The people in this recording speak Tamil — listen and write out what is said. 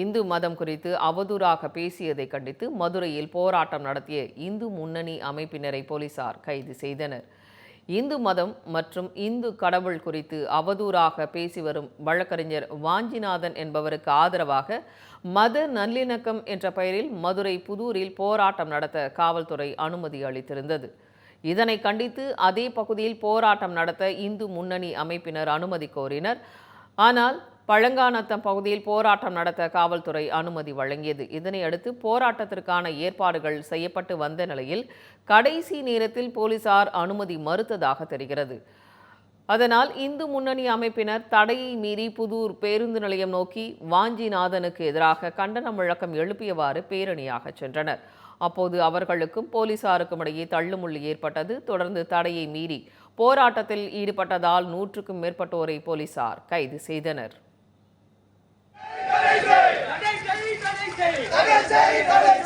இந்து மதம் குறித்து அவதூறாக பேசியதை கண்டித்து மதுரையில் போராட்டம் நடத்திய இந்து முன்னணி அமைப்பினரை போலீசார் கைது செய்தனர். இந்து மதம் மற்றும் இந்து கடவுள் குறித்து அவதூறாக பேசி வரும் வழக்கறிஞர் வாஞ்சிநாதன் என்பவருக்கு ஆதரவாக மத நல்லிணக்கம் என்ற பெயரில் மதுரை புதூரில் போராட்டம் நடத்த காவல்துறை அனுமதி அளித்திருந்தது. இதனை கண்டித்து அதே பகுதியில் போராட்டம் நடத்த இந்து முன்னணி அமைப்பினர் அனுமதி கோரினர். ஆனால் பழங்கானத்தம் பகுதியில் போராட்டம் நடத்த காவல்துறை அனுமதி வழங்கியது. இதனையடுத்து போராட்டத்திற்கான ஏற்பாடுகள் செய்யப்பட்டு வந்த நிலையில் கடைசி நேரத்தில் போலீசார் அனுமதி மறுத்ததாக தெரிகிறது. அதனால் இந்து முன்னணி அமைப்பினர் தடையை மீறி புதூர் பேருந்து நிலையம் நோக்கி வாஞ்சிநாதனுக்கு எதிராக கண்டன முழக்கம் எழுப்பியவாறு பேரணியாக சென்றனர். அப்போது அவர்களுக்கும் போலீசாருக்கும் இடையே தள்ளுமுள்ளு ஏற்பட்டது. தொடர்ந்து தடையை மீறி போராட்டத்தில் ஈடுபட்டதால் நூற்றுக்கும் மேற்பட்டோரை போலீசார் கைது செய்தனர். தடை செய் தடை